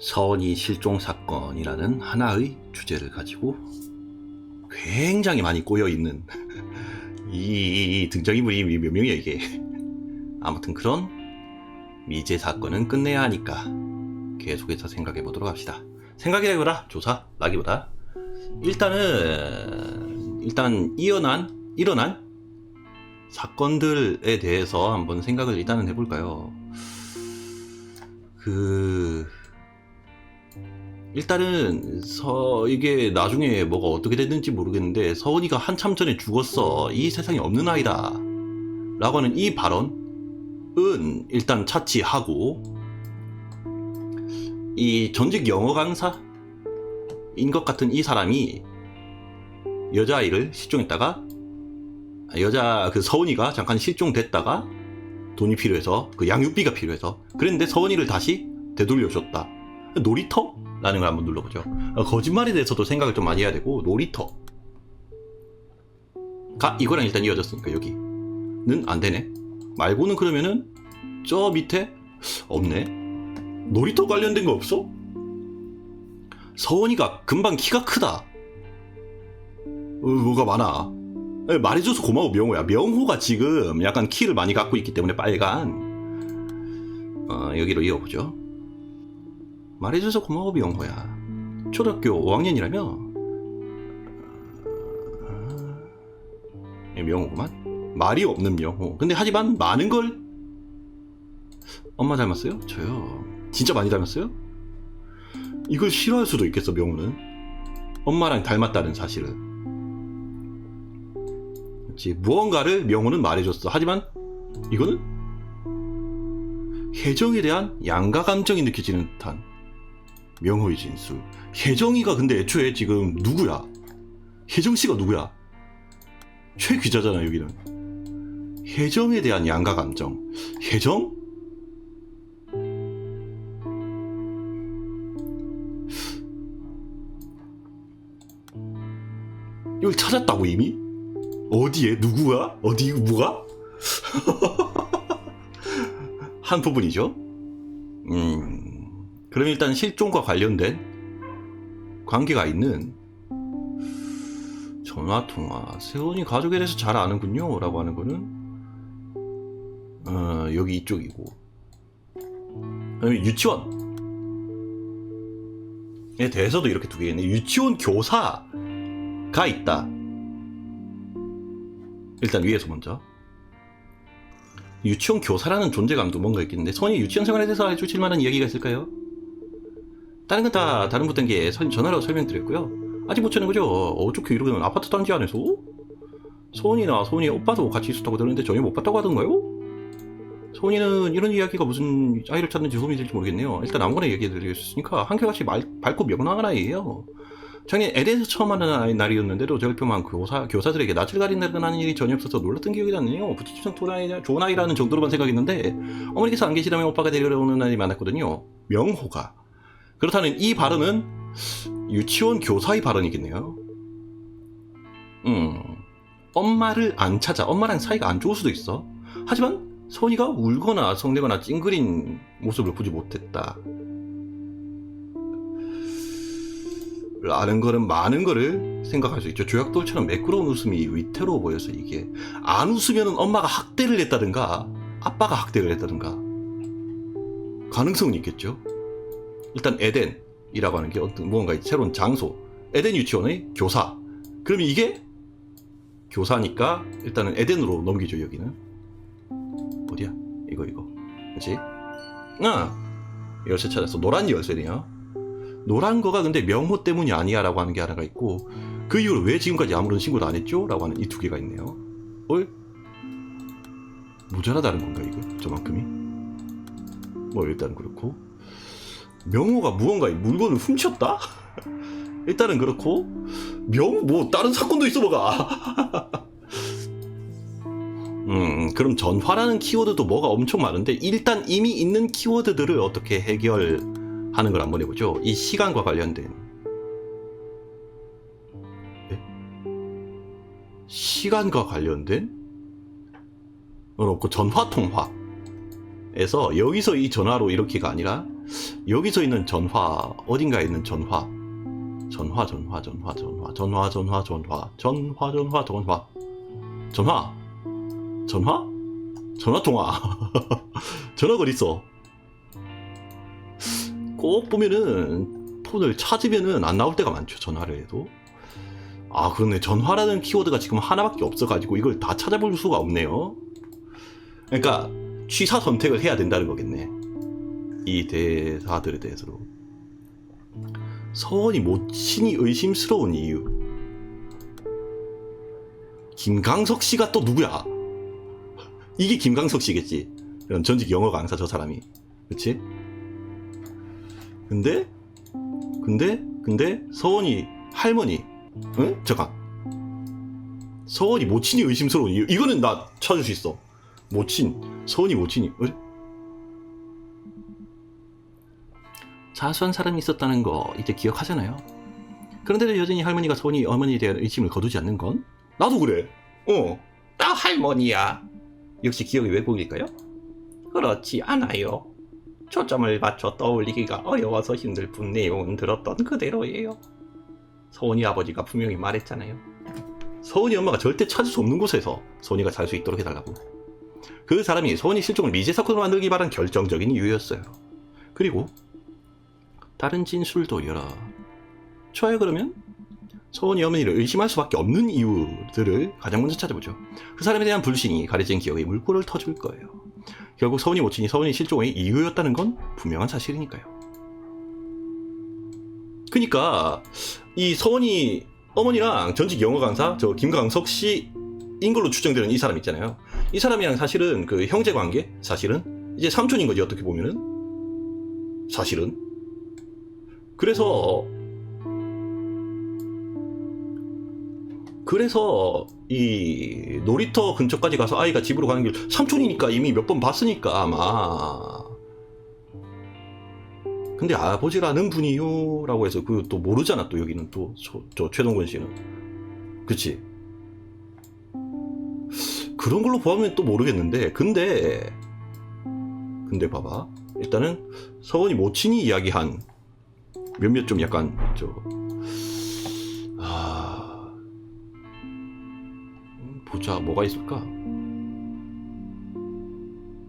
서원이 실종 사건이라는 하나의 주제를 가지고 굉장히 많이 꼬여 있는 이, 이 등장인물이 몇 명이야 이게 아무튼 그런 미제 사건은 끝내야 하니까 계속해서 생각해 보도록 합시다. 생각이라기보다 조사 라기보다 일단은 일단 일어난 일어난 사건들에 대해서 한번 생각을 일단은 해볼까요? 그 일단은 서 이게 나중에 뭐가 어떻게 됐는지 모르겠는데 서은이가 한참 전에 죽었어. 이 세상에 없는 아이다. 라고 하는 이 발언은 일단 차치하고 이 전직 영어 강사인 것 같은 이 사람이 여자아이를 실종했다가 아, 여자 그 서은이가 잠깐 실종됐다가 돈이 필요해서 그 양육비가 필요해서. 그랬는데 서은이를 다시 되돌려줬다. 놀이터? 라는 걸 한번 눌러보죠. 어, 거짓말에 대해서도 생각을 좀 많이 해야 되고 놀이터. 가 이거랑 일단 이어졌으니까 여기는 안 되네. 말고는 그러면은 저 밑에 없네. 놀이터 관련된 거 없어? 서원이가 금방 키가 크다. 어, 뭐가 많아? 에, 말해줘서 고마워 명호야. 명호가 지금 약간 키를 많이 갖고 있기 때문에 빨간. 어, 여기로 이어보죠 말해줘서 고마워 명호야. 초등학교 5학년이라며? 명호구만. 말이 없는 명호. 근데 하지만 많은 걸. 엄마 닮았어요? 저요. 진짜 많이 닮았어요? 이걸 싫어할 수도 있겠어 명호는. 엄마랑 닮았다는 사실을 그렇지 무언가를 명호는 말해줬어. 하지만 이거는 혜정에 대한 양가 감정이 느껴지는 듯한 명호의 진술 혜정이가 근데 애초에 지금 누구야 혜정 씨가 누구야 최 기자잖아 여기는 혜정에 대한 양가 감정 혜정? 이걸 찾았다고 이미? 어디에? 누구야? 어디 뭐가? 한 부분이죠. 음, 그럼 일단 실종과 관련된 관계가 있는 전화 통화. 세훈이 가족에 대해서 잘 아는군요. 라고 하는 거는 어, 여기 이쪽이고. 그다음에 유치원에 대해서도 이렇게 두 개 있네. 유치원 교사가 있다. 일단 위에서 먼저. 유치원 교사라는 존재감도 뭔가 있겠는데 선이 유치원 생활에 대해서 해주실 만한 이야기가 있을까요? 다른 건 다 다른 분께 전화로 설명드렸고요. 아직 못 찾는 거죠? 어떻게 이러면 아파트 단지 안에서? 소은이나 소은이 오빠도 같이 있었다고 들었는데 전혀 못 봤다고 하던가요? 소은이는 이런 이야기가 무슨 아이를 찾는지 도움이 될지 모르겠네요. 일단 아무거나 얘기해 드리겠으니까 한결같이 말, 밝고 명랑한 아이예요. 작년 에덴에서 처음 만난 날이었는데도 저격표만 교사, 교사들에게 낯을 가린다는 하는 일이 전혀 없어서 놀랐던 기억이 나네요. 좋은, 아이, 좋은 아이라는 정도로만 생각했는데 어머니께서 안 계시다면 오빠가 데리러 오는 날이 많았거든요. 명호가. 그렇다면 이 발언은 유치원 교사의 발언이겠네요. 음, 엄마를 안 찾아. 엄마랑 사이가 안 좋을 수도 있어. 하지만 선이가 울거나 성내거나 찡그린 모습을 보지 못했다. 라는 거는 많은 거를 생각할 수 있죠. 조약돌처럼 매끄러운 웃음이 위태로워 보여서 이게 안 웃으면 엄마가 학대를 했다든가 아빠가 학대를 했다든가 가능성은 있겠죠. 일단 에덴이라고 하는 게 어떤 무언가 새로운 장소. 에덴 유치원의 교사. 그러면 이게 교사니까 일단은 에덴으로 넘기죠 여기는. 어디야? 이거 이거. 그렇지 아 열쇠 찾았어 노란 열쇠네요. 노란 거가 근데 명호 때문이 아니야 라고 하는 게 하나가 있고 그 이후로 왜 지금까지 아무런 신고도 안 했죠? 라고 하는 이 두 개가 있네요. 어? 모자라다는 건가 이거? 저만큼이? 뭐 일단 그렇고 명호가 무언가의 물건을 훔쳤다? 일단은 그렇고 명뭐 다른 사건도 있어 뭐가 음 그럼 전화라는 키워드도 뭐가 엄청 많은데 일단 이미 있는 키워드들을 어떻게 해결하는 걸 한번 해보죠 이 시간과 관련된 네? 시간과 관련된 어, 그 전화 통화에서 여기서 이 전화로 이렇게가 아니라 여기서 있는 전화 어딘가에 있는 전화. 전화 전화 전화 전화 전화 전화 전화. 전화 전화 전화. 전화. 전화? 전화 통화. 전화가 어디 있어? 꼭 보면은 폰을 찾으면은 안 나올 때가 많죠 전화를 해도. 아 그렇네. 전화라는 키워드가 지금 하나밖에 없어가지고 이걸 다 찾아볼 수가 없네요. 그러니까 취사 선택을 해야 된다는 거겠네 이 대사들에 대해서로 서원이 모친이 의심스러운 이유. 김강석 씨가 또 누구야? 이게 김강석 씨겠지. 이런 전직 영어 강사 저 사람이. 그치? 근데 근데 근데 서원이 할머니 응? 잠깐. 서원이 모친이 의심스러운 이유. 이거는 나 찾을 수 있어. 모친 서원이 모친이. 에? 자수한 사람이 있었다는 거 이제 기억하잖아요. 그런데도 여전히 할머니가 서원이 어머니에 대한 의심을 거두지 않는 건? 나도 그래. 어 나 할머니야. 역시 기억이 왜곡일까요? 그렇지 않아요. 초점을 맞춰 떠올리기가 어려워서 힘들 뿐 내용은 들었던 그대로예요. 서원이 아버지가 분명히 말했잖아요. 서원이 엄마가 절대 찾을 수 없는 곳에서 서원이가 살 수 있도록 해달라고. 그 사람이 서원이 실종을 미제 사건으로 만들기 바란 결정적인 이유였어요. 그리고 다른 진술도 여러 좋아요 그러면? 서원이 어머니를 의심할 수밖에 없는 이유들을 가장 먼저 찾아보죠. 그 사람에 대한 불신이 가려진 기억의 물꼬를 터줄 거예요. 결국 서원이 모친이 서원이 실종의 이유였다는 건 분명한 사실이니까요. 그니까 이 서원이 어머니랑 전직 영어 강사 저 김강석 씨인 걸로 추정되는 이 사람 있잖아요. 이 사람이랑 사실은 그 형제 관계 사실은 이제 삼촌인 거지 어떻게 보면은? 사실은 그래서 그래서 이 놀이터 근처까지 가서 아이가 집으로 가는 길 삼촌이니까 이미 몇 번 봤으니까 아마. 근데 아버지가 아는 분이요? 라고 해서 그 또 모르잖아 또 여기는 또. 저 최동건 씨는. 그치? 그런 걸로 보면 또 모르겠는데. 근데 근데 봐봐. 일단은 서원이 모친이 이야기한 몇몇 좀 약간 저 아... 음, 보자 뭐가 있을까?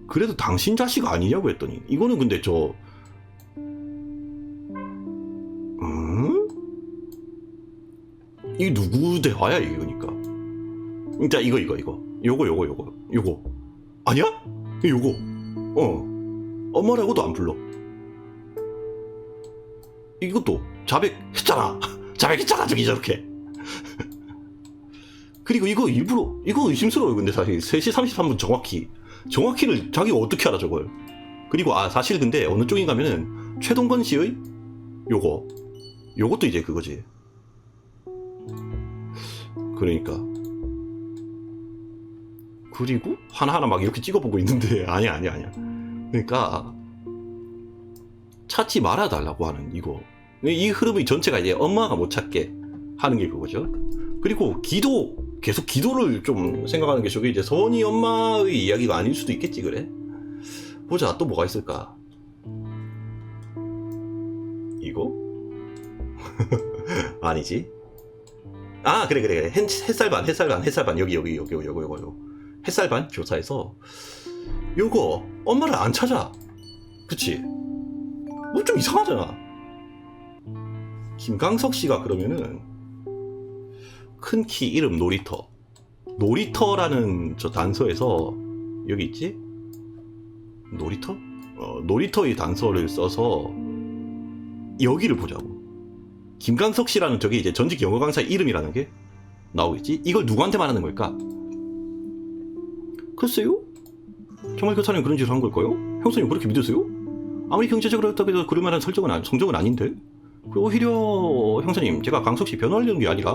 그래도 당신 자식 아니냐고 했더니 이거는 근데 저 음? 이 누구 대화야 이거니까. 자 이거 이거 이거. 요거 요거 요거. 요거. 아니야? 요거. 어. 엄마라고도 안 불러 이것도 자백 했잖아. 자백 했잖아 저기 저렇게. 그리고 이거 일부러 이거 의심스러워요 근데 사실. 3시 33분 정확히. 정확히를 자기가 어떻게 알아 저걸. 그리고 아 사실 근데 어느 쪽인 가면은 최동건 씨의 요거. 요것도 이제 그거지. 그러니까. 그리고 하나하나 막 이렇게 찍어보고 있는데. 아니야 아니야 아니야. 그러니까 찾지 말아달라고 하는 이거 이 흐름의 전체가 이제 엄마가 못 찾게 하는 게 그거죠. 그리고 기도 계속 기도를 좀 생각하는 게 저게 이제 서원이 엄마의 이야기가 아닐 수도 있겠지 그래? 보자 또 뭐가 있을까? 이거? 아니지? 아 그래 그래 그래. 햇, 햇살반 햇살반 햇살반. 여기 여기 여기 여기 요거 요거 햇살반 교사에서 요거 엄마를 안 찾아. 그치? 뭐 좀 이상하잖아 김강석 씨가 그러면은 큰 키 이름 놀이터. 놀이터라는 저 단서에서 여기 있지? 놀이터? 어, 놀이터의 단서를 써서 여기를 보자고. 김강석 씨라는 저게 이제 전직 영어 강사의 이름이라는 게 나오겠지? 이걸 누구한테 말하는 걸까? 글쎄요? 정말 그 사람이 그런 짓을 한 걸까요? 형수님 그렇게 믿으세요? 아무리 경제적으로 그렇다고 해서 그럴 만한 설정은 아- 성적은 아닌데 오히려 형사님 제가 강석 씨 변호하려는 게 아니라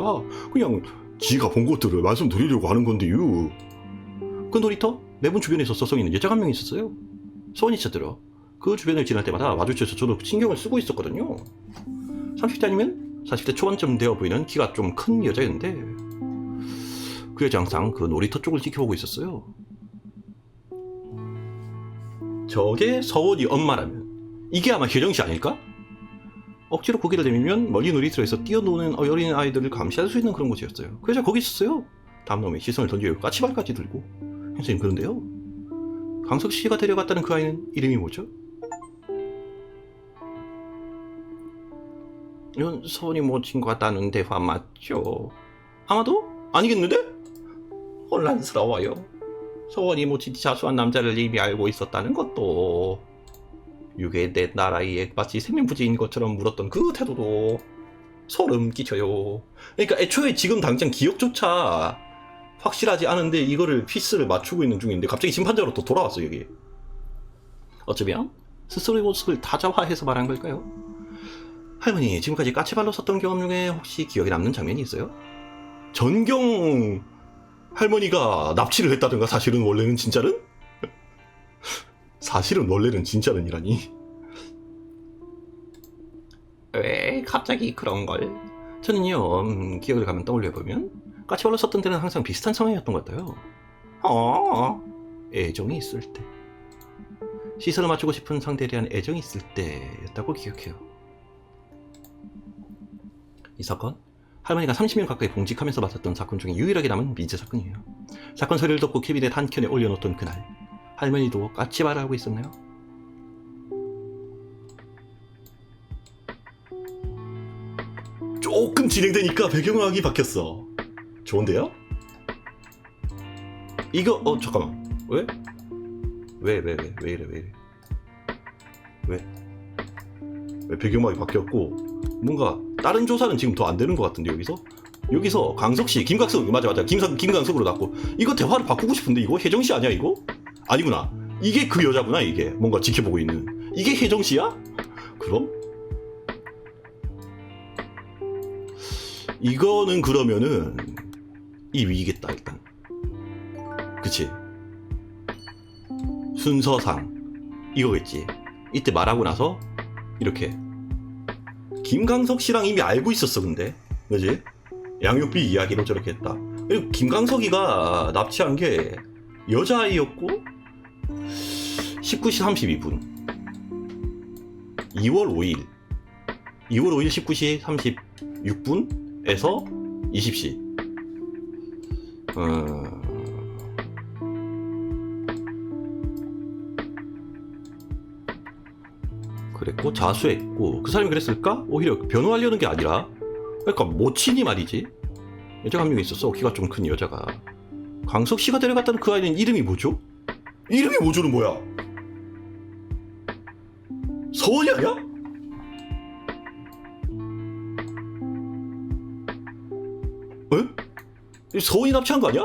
그냥 지가 본 것들을 말씀드리려고 하는 건데요. 그 놀이터 매번 주변에서 서성 있는 여자가 한 명 있었어요. 소원이 찾들어 그 주변을 지날 때마다 마주쳐서 저도 신경을 쓰고 있었거든요. 30대 아니면 40대 초반쯤 되어 보이는 키가 좀 큰 여자였는데 그 여자 항상 그 놀이터 쪽을 지켜보고 있었어요. 저게 서원이 엄마라면 이게 아마 혜정씨 아닐까? 억지로 고개를 내밀면 멀리 놀이터에서 뛰어노는 어린 아이들을 감시할 수 있는 그런 곳이었어요. 그래서 거기 있었어요. 다음 놈이 시선을 던져 까치발까지 들고. 선생님 그런데요. 강석 씨가 데려갔다는 그 아이는 이름이 뭐죠? 이건 서원이 모친 것 같다는 대화 맞죠? 아마도 아니겠는데? 혼란스러워요. 서원이 모친 자수한 남자를 이미 알고 있었다는 것도 유괴된 나라의 마치 생명부지인 것처럼 물었던 그 태도도 소름 끼쳐요. 그러니까 애초에 지금 당장 기억조차 확실하지 않은데 이거를 피스를 맞추고 있는 중인데 갑자기 심판자로 또 돌아왔어 여기. 어쩌면 스스로의 모습을 타자화해서 말한 걸까요? 할머니 지금까지 까치발로 썼던 경험 중에 혹시 기억에 남는 장면이 있어요? 전경 할머니가 납치를 했다든가 사실은 원래는 진짜는? 사실은 원래는 진짜는이라니. 왜 갑자기 그런 걸? 저는요 음, 기억을 가면 떠올려 보면 까치발로 썼던 때는 항상 비슷한 상황이었던 것 같아요. 어 애정이 있을 때. 시선을 맞추고 싶은 상대에 대한 애정이 있을 때였다고 기억해요. 이 사건? 할머니가 30년 가까이 봉직하면서 맡았던 사건 중에 유일하게 남은 미제 사건이에요. 사건 서류를 덮고 캐비넷 한 켠에 올려놓던 그날 할머니도 까치발을 하고 있었나요? 조금 진행되니까 배경음악이 바뀌었어. 좋은데요? 이거 어 잠깐만 왜? 왜 왜 왜 왜 이래 왜 이래 왜? 왜 배경음악이 바뀌었고 뭔가 다른 조사는 지금 더 안 되는 것 같은데 여기서 여기서 강석 씨, 김강석 맞아 맞아 김상 김강석으로 났고 이거 대화를 바꾸고 싶은데 이거 혜정 씨 아니야 이거? 아니구나. 이게 그 여자구나 이게. 뭔가 지켜보고 있는. 이게 혜정 씨야? 그럼? 이거는 그러면은 이 위겠다 일단. 그치? 순서상 이거겠지. 이때 말하고 나서 이렇게. 김강석 씨랑 이미 알고 있었어 근데. 그지? 양육비 이야기로 저렇게 했다. 그리고 김강석이가 납치한 게 여자아이였고 19시 32분. 2월 5일. 2월 5일 19시 36분에서 20시. 어... 그랬고 자수했고 그 사람이 그랬을까? 오히려 변호하려는 게 아니라 그러니까 모친이 말이지. 여자가 한 명 있었어 키가 좀 큰 여자가. 강석 씨가 데려갔다는 그 아이는 이름이 뭐죠? 이름이 뭐죠는 뭐야? 서원이 아니야? 에? 서원이 납치한 거 아니야?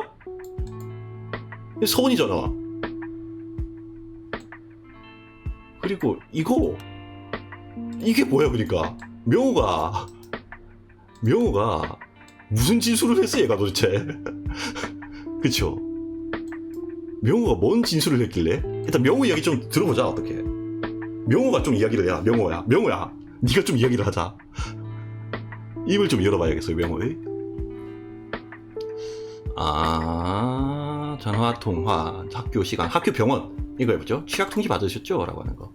서원이잖아 그리고 이거 이게 뭐야 그러니까 명호가 명호가 무슨 진술을 했어 얘가 도대체 그쵸 명호가 뭔 진술을 했길래? 일단 명호 이야기 좀 들어보자 어떻게. 명호가 좀 이야기를 해야 명호야 명호야. 네가 좀 이야기를 하자. 입을 좀 열어봐야겠어요 명호의. 아 전화 통화 학교 시간 학교 병원. 이거 해보죠. 취약 통지 받으셨죠? 라고 하는 거.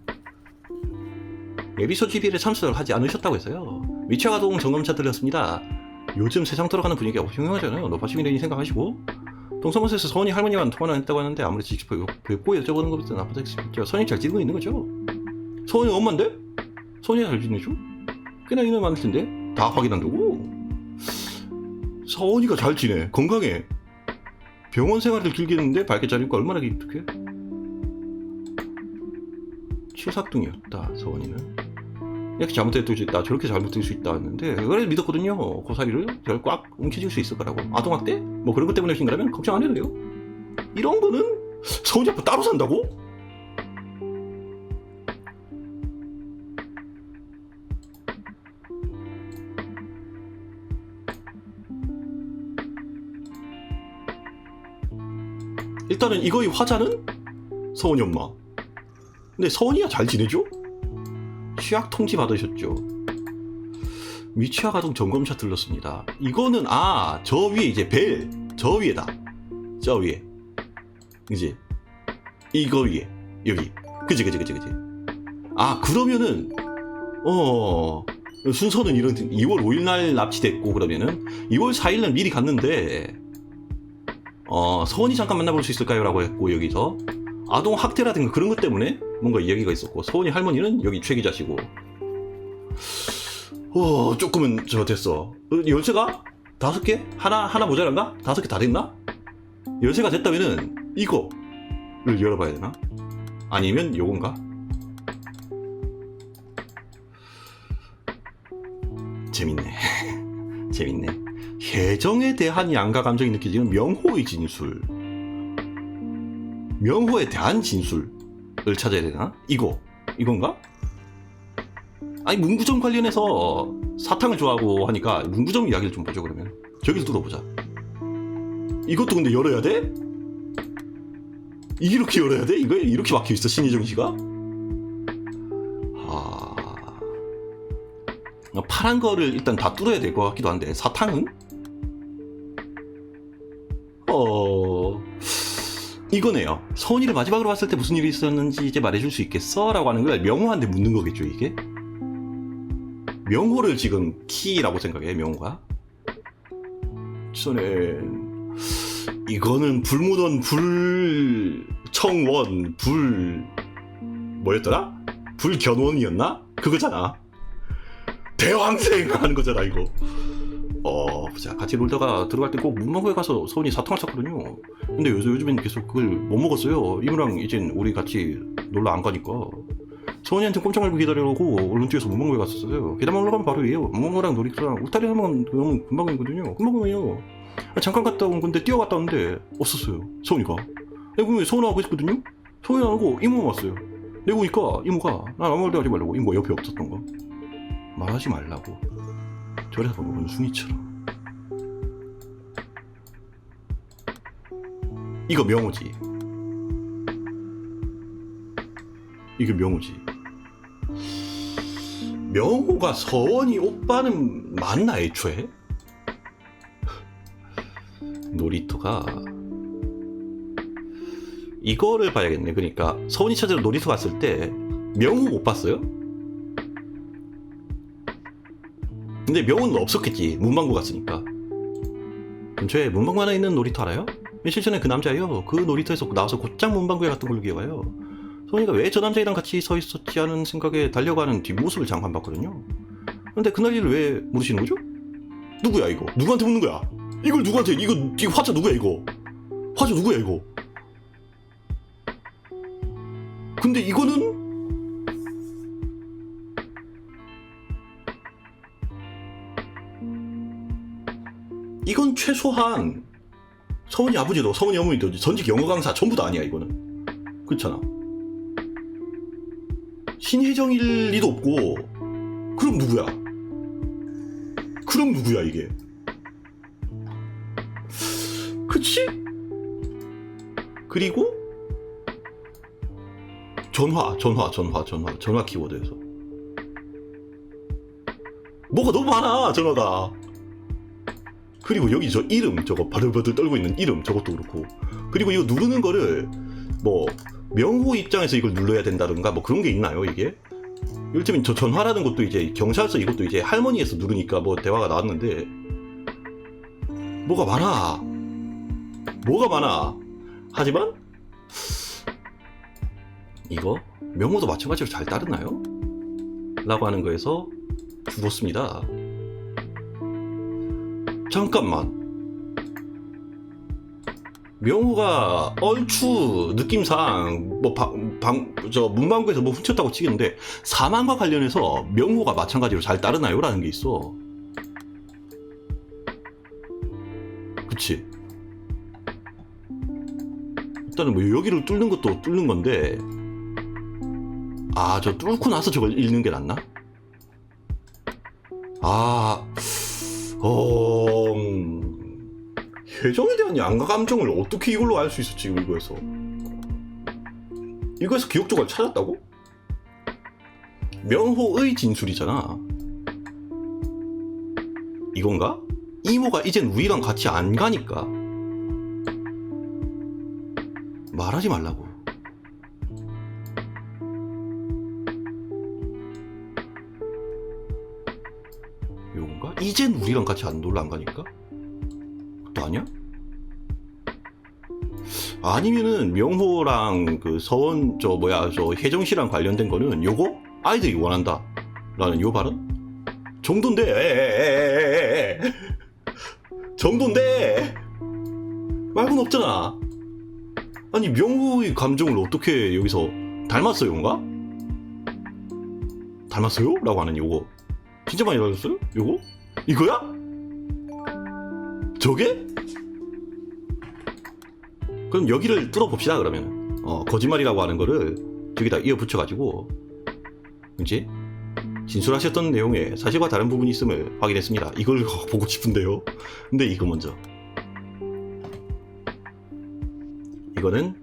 예비소 GB를 참석을 하지 않으셨다고 해서요. 위치가동 점검차 들렸습니다. 요즘 세상 돌아가는 분위기가 흉흉하잖아요. 높아시민이라니 생각하시고 동서머스에서 서원이 할머니만 통화를 했다고 하는데 아무리 직접 뵙고 여쭤보는 것보다 나쁘다 싶죠. 선이 잘 지내고 있는 거죠. 서원이 엄마인데? 서원이가 잘 지내죠? 꽤나 인연 많을 텐데 다 확인한다고? 서원이가 잘 지내 건강해 병원 생활을 길게 했는데 밝게 자리니까 얼마나 기특해 칠삭둥이었다 서원이는 이렇게 잘못될 수 있다 저렇게 잘못될 수 있다 했는데 그래서 믿었거든요 고사리를 저를 꽉 움켜쥘 수 있을 거라고 아동학대? 뭐 그런 것 때문에 하신 거라면 걱정 안 해도 돼요 이런 거는 아빠 따로 산다고? 일단은 이거의 화자는 서원이 엄마 근데 서원이가 잘 지내죠? 취약 통지 받으셨죠? 미취학 아동 점검차 들렀습니다. 이거는 아 저 위에 이제 벨. 저 위에다. 저 위에. 그지 이거 위에. 여기. 그지 그지 그지 그지. 아 그러면은 어 순서는 이런 2월 5일 날 납치됐고 그러면은 2월 4일 날 미리 갔는데 어 서원이 잠깐 만나볼 수 있을까요 라고 했고 여기서. 아동 학대라든가 그런 것 때문에 뭔가 이야기가 있었고 서원이 할머니는 여기 최 기자시고. 어 조금은 저 됐어. 어, 열쇠가 다섯 개? 하나 하나 모자란가? 다섯 개 다 됐나? 열쇠가 됐다면은 이거를 열어봐야 되나? 아니면 요건가? 재밌네. 재밌네. 혜정에 대한 양가 감정이 느껴지는 명호의 진술. 명호에 대한 진술을 찾아야 되나 이거 이건가 아니 문구점 관련해서 사탕을 좋아하고 하니까 문구점 이야기를 좀 보죠 그러면 저기서 들어보자 이것도 근데 열어야 돼? 이렇게 열어야 돼? 이거 이렇게 막혀 있어 신희정 씨가? 아 파란 거를 일단 다 뚫어야 될 것 같기도 한데 사탕은? 이거네요. 서원이를 마지막으로 봤을 때 무슨 일이 있었는지 이제 말해줄 수 있겠어? 라고 하는 걸 명호한테 묻는 거겠죠 이게? 명호를 지금 키라고 생각해 명호가 저는 이거는 불무던 불청원 불 뭐였더라? 불견원이었나? 그거잖아 대왕생 하는 거잖아 이거 어 보자 같이 놀다가 들어갈 때 꼭 문방구에 가서 서운이 사탕을 샀거든요. 근데 요즘, 요즘엔 계속 그걸 못 먹었어요. 이모랑 이젠 우리 같이 놀러 안 가니까. 서원이한테 꼼짝 말고 기다려고 얼른 뛰어서 문방구에 갔었어요. 계단만 올라가면 바로 위에요. 문방구랑 놀이터랑 울타리 하면 너무 금방이거든요. 금방이에요. 잠깐 갔다 온 건데 뛰어갔다 왔는데 없었어요 서원이가. 내가 분명히 서운하고 있었거든요. 오고 이모만 왔어요. 내가 보니까 이모가 난 아무 말도 하지 말라고. 이모 옆에 없었던 거. 말하지 말라고 보면 원숭이처럼 이거 명호지 이게 명호지 명호가 서원이 오빠는 맞나 애초에? 놀이터가 이거를 봐야겠네 그러니까 서원이 찾으러 놀이터 갔을 때 명호 못 봤어요? 근데 명호는 없었겠지 문방구 갔으니까 근처에 문방구 하나 있는 놀이터 알아요? 며칠 전에 그 남자예요 그 놀이터에서 나와서 곧장 문방구에 갔던 걸로 기억해요 소니가 왜 저 남자애랑 같이 서 있었지 하는 생각에 달려가는 뒷모습을 잠깐 봤거든요 근데 그날 일을 왜 모르시는 거죠? 누구야 이거? 누구한테 묻는 거야? 이걸 누구한테 이거 이거 화자 누구야 이거? 화자 누구야 이거? 근데 이거는 이건 최소한 서원이 아버지도 서원이 어머니도 전직 영어 강사 전부 다 아니야 이거는. 그렇잖아. 신혜정일 리도 없고 그럼 누구야? 그럼 누구야 이게? 그치? 그리고 전화 전화 전화 전화 전화 키워드에서. 뭐가 너무 많아 전화가 그리고 여기 저 이름 저거 바들바들 떨고 있는 이름 저것도 그렇고. 그리고 이거 누르는 거를 뭐 명호 입장에서 이걸 눌러야 된다든가 뭐 그런 게 있나요 이게? 이를테면 저 전화라는 것도 이제 경찰서 이것도 이제 할머니에서 누르니까 뭐 대화가 나왔는데. 뭐가 많아? 뭐가 많아? 하지만 이거 명호도 마찬가지로 잘 따르나요? 라고 하는 거에서 죽었습니다 잠깐만. 명호가 얼추 느낌상 뭐방저 문방구에서 뭐 훔쳤다고 치겠는데 사망과 관련해서 명호가 마찬가지로 잘 따르나요라는 게 있어. 그치? 일단은 뭐 여기를 뚫는 것도 뚫는 건데 아 저 뚫고 나서 저걸 읽는 게 낫나? 아 어... 음, 혜정에 대한 양가 감정을 어떻게 이걸로 알 수 있었지 이거에서 이거에서 기억 조각을 찾았다고? 명호의 진술이잖아 이건가? 이모가 이젠 우리랑 같이 안 가니까 말하지 말라고 이젠 우리랑 같이 안 놀러 안 가니까? 또 아니야? 아니면은 명호랑 그 서원 저 뭐야 저 혜정 씨랑 관련된 거는 요거 아이들이 원한다 라는 요 발언 에에에에에. 정도인데 말고는 없잖아 아니 명호의 감정을 어떻게 여기서 닮았어요인가? 닮았어요? 라고 하는 요거 진짜 많이 닮았어요? 요거? 이거야? 저게? 그럼 여기를 뚫어봅시다 그러면. 어, 거짓말이라고 하는 거를 여기다 이어 붙여가지고 이제 진술하셨던 내용에 사실과 다른 부분이 있음을 확인했습니다. 이걸 보고 싶은데요. 근데 이거 먼저. 이거는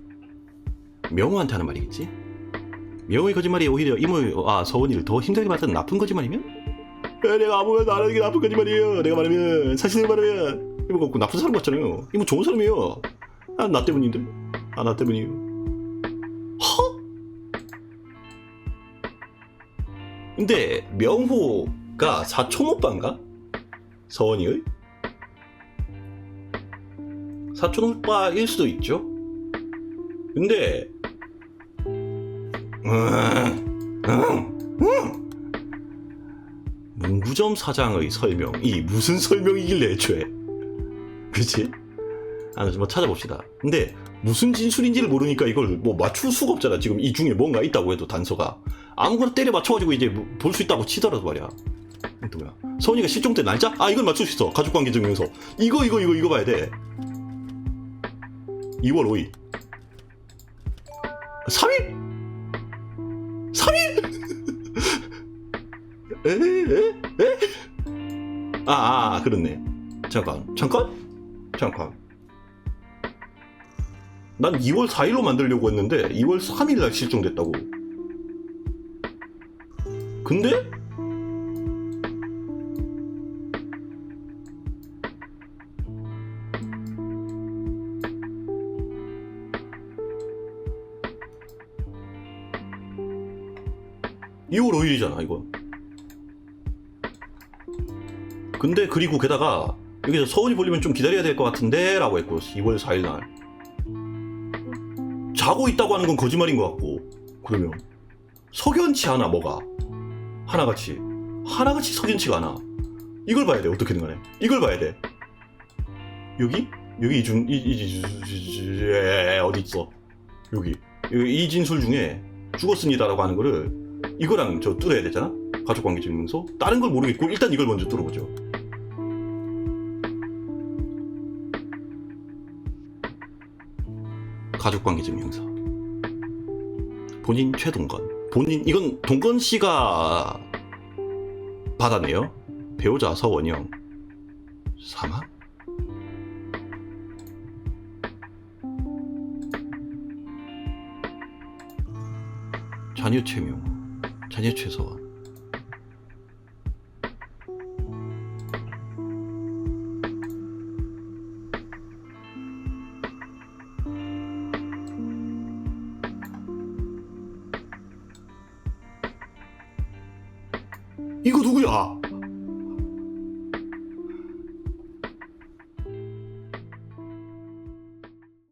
명호한테 하는 말이겠지? 명호의 거짓말이 오히려 이모 아 서원이를 더 힘들게 만든 나쁜 거짓말이면? 에, 내가 아무것도 안 하는 게 나쁜 거짓말이에요 내가 말하면 사실을 말하면 이모 그 나쁜 사람 같잖아요 이모 좋은 사람이에요 아, 나 때문인데? 아, 나 때문이에요. 허? 근데 명호가 사촌 오빠인가? 서원이의? 사촌 오빠일 수도 있죠. 근데 음, 음, 음. 문구점 사장의 설명이 무슨 설명이길래 애초에 그치? 아, 뭐 찾아봅시다. 근데 무슨 진술인지를 모르니까 이걸 뭐 맞출 수가 없잖아. 지금 이 중에 뭔가 있다고 해도 단서가 아무거나 때려 맞춰가지고 이제 뭐볼수 있다고 치더라도 말이야. 또 뭐야? 서은이가 실종 때 날짜? 아 이걸 맞출 수 있어. 가족관계 증명서. 이거 이거 이거 이거 봐야 돼. 2월 5일. 3일? 3일? 에? 에? 에? 아, 아, 그렇네. 잠깐, 잠깐, 잠깐. 난 2월 4일로 만들려고 했는데 2월 3일 날 실종됐다고. 근데 (2월 5일이잖아) 이거 근데 그리고 게다가 여기서 서울이 볼리면 좀 기다려야 될 것 같은데 라고 했고 2월 4일 날. 자고 있다고 하는 건 거짓말인 것 같고 그러면 석연치 않아 뭐가? 하나같이. 하나같이 석연치가 않아. 이걸 봐야 돼 어떻게든 간에. 이걸 봐야 돼. 여기? 여기 이준 이, 이, 이, 이, 이, 어디 있어? 여기 이 진술 중에 죽었습니다라고 하는 거를 이거랑 저 뚫어야 되잖아? 가족관계 증명서? 다른 걸 모르겠고 일단 이걸 먼저 뚫어보죠 가족관계 증명서. 본인 최동건. 본인 이건 동건 씨가 받았네요. 배우자 서원영. 사망 자녀 최명 자녀 최서원